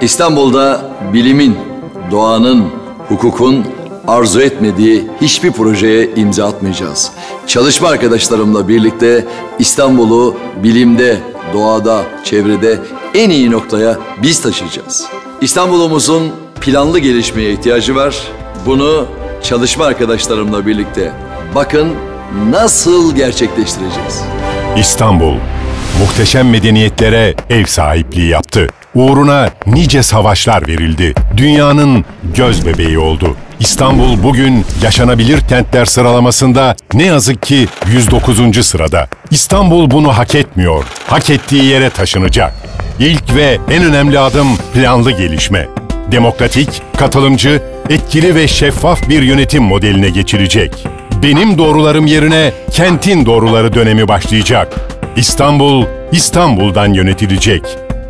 İstanbul'da bilimin, doğanın, hukukun arzu etmediği hiçbir projeye imza atmayacağız. Çalışma arkadaşlarımla birlikte İstanbul'u bilimde, doğada, çevrede en iyi noktaya biz taşıyacağız. İstanbul'umuzun planlı gelişmeye ihtiyacı var. Bunu çalışma arkadaşlarımla birlikte bakın nasıl gerçekleştireceğiz. İstanbul, muhteşem medeniyetlere ev sahipliği yaptı. Uğruna nice savaşlar verildi. Dünyanın göz bebeği oldu. İstanbul bugün yaşanabilir kentler sıralamasında ne yazık ki 109. sırada. İstanbul bunu hak etmiyor. Hak ettiği yere taşınacak. İlk ve en önemli adım planlı gelişme. Demokratik, katılımcı, etkili ve şeffaf bir yönetim modeline geçilecek. Benim doğrularım yerine kentin doğruları dönemi başlayacak. İstanbul, İstanbul'dan yönetilecek.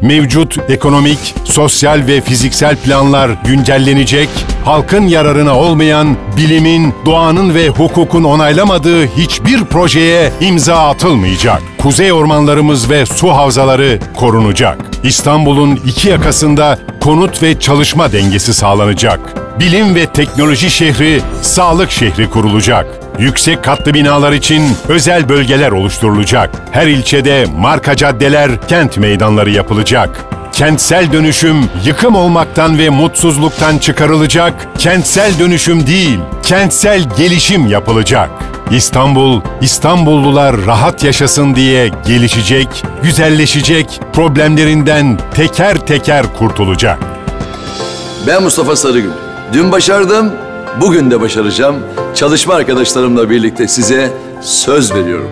Mevcut ekonomik, sosyal ve fiziksel planlar güncellenecek, halkın yararına olmayan, bilimin, doğanın ve hukukun onaylamadığı hiçbir projeye imza atılmayacak. Kuzey ormanlarımız ve su havzaları korunacak. İstanbul'un iki yakasında konut ve çalışma dengesi sağlanacak. Bilim ve teknoloji şehri, sağlık şehri kurulacak. Yüksek katlı binalar için özel bölgeler oluşturulacak. Her ilçede marka caddeler, kent meydanları yapılacak. Kentsel dönüşüm yıkım olmaktan ve mutsuzluktan çıkarılacak. Kentsel dönüşüm değil, kentsel gelişim yapılacak. İstanbul, İstanbullular rahat yaşasın diye gelişecek, güzelleşecek, problemlerinden teker teker kurtulacak. Ben Mustafa Sarıgül. Dün başardım, bugün de başaracağım. Çalışma arkadaşlarımla birlikte size söz veriyorum.